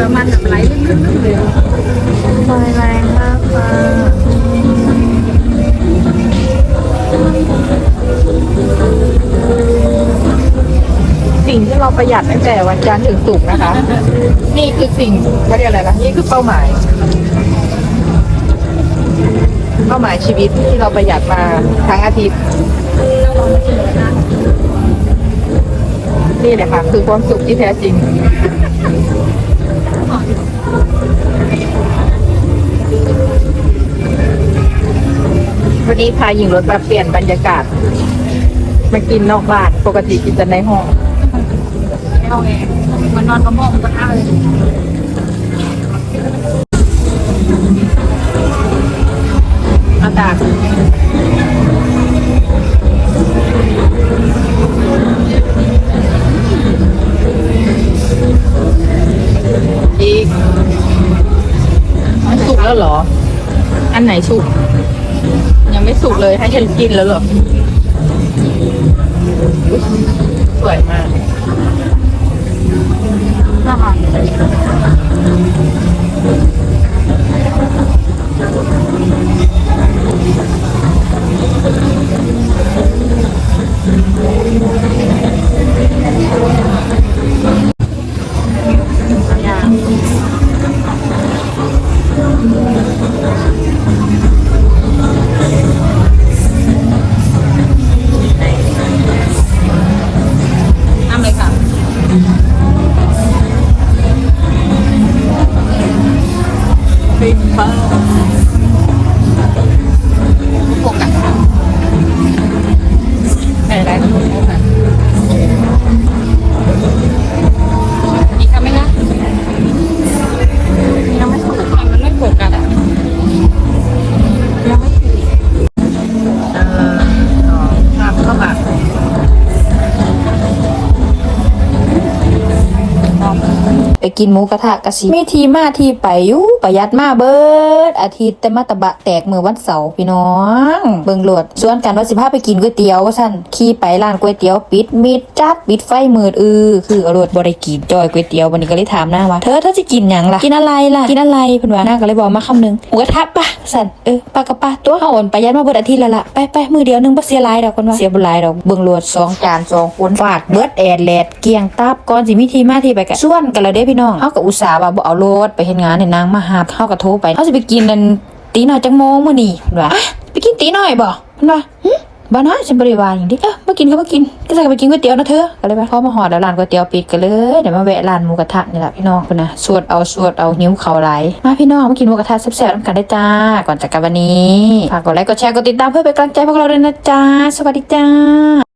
น้ำมันแบบไหลลื่นๆเลยไฟแรงมากค่ะสิ่งที่เราประหยัดตั้งแต่วันจันทร์ถึงศุกร์นะคะ นี่คือสิ่งเขาเรียกอะไรนะนี่คือเป้าหมาย เป้าหมายชีวิตที่เราประหยัดมาทั้งอาทิตย์นี่แหละค่ะ คือความสุขที่แท้จริง วันนี้พาหญิงรถมาเปลี่ยนบรรยากาศ มากินนอกบ้านปกติกินแต่ในห้องเอาเองมันนอนกระมองกระทะเลยอากาศอีกสุกแล้วเหรอ อันไหนสุก ยังไม่สุกเลยให้ฉันกินแล้วเหรอ สวยมากนะคะท ปิด ไปกินหมูกระทะกะสิมีทีมาทีไปอยู่ประหยัดมาเบิด อาทิตย์แต่มาตะบะแตกมือวันเสาร์พี่น้อง เบิงโหลดส่วนกันว่าสิพาไปกินก๋วยเตี๋ยวว่าซั่นขี่ไปร้านก๋วยเตี๋ยวปิดมิดจัดปิดไฟมืดอือคืออาโหลดบ่ได้กินจอยก๋วยเตี๋ยววันนี้ก็เลยถามนางว่าเธอเธอสิกินหยังล่ะกินอะไรล่ะกินอะไรเพิ่นว่านางก็เลยบอกมาคำหนึงหมูกระทะปะซั่นเออปะกะปะตัวเฮาอ่อนประหยัดมาเบิดอาทิตย์ล้วล่ะไปไปมือเดียวนึงบ่เสียหลายดอกเพิ่นว่าเสียบ่หลายดอกเบิงโหลดสองจานสองคนฟาดเบิดแอดแลดเกียงตับก่อนสิมีทีมาทีไปกันส่วนกันแล้วเด้พี่น้องเฮาก็อุตส่าห์ว่าบ่เอารถไปเฮ็ดงานให้นางมาหาเฮาก็โทรไปเฮาสิไปกินนั่นตีหน้อยจังโมงมื้อนี้ว่าอะไปกินตีหน้อยบ่เพิ่นว่าบ้านน้อยฉันบริวารอย่างนี้เออมากินก็มากินก็จะไปกินก๋วยเตี๋ยวนะเธอก็เลยไปพอมาหอดแล้วร้านก๋วยเตี๋ยวปิดกันเลยเดี๋ยวมาแวะร้านหมูกระทะนี่แหละพี่น้องคุณนะสวดเอาสวดเอานิ้วเขาไหลมาพี่น้องมากินหมูกระทะแซ่บๆน้ำกันได้จ้าก่อนจากกันวันนี้ฝากกดไลค์กดแชร์กดติดตามเพื่อเป็นกำลังใจพวกเราด้วยนะจ้าสวัสดีจ้า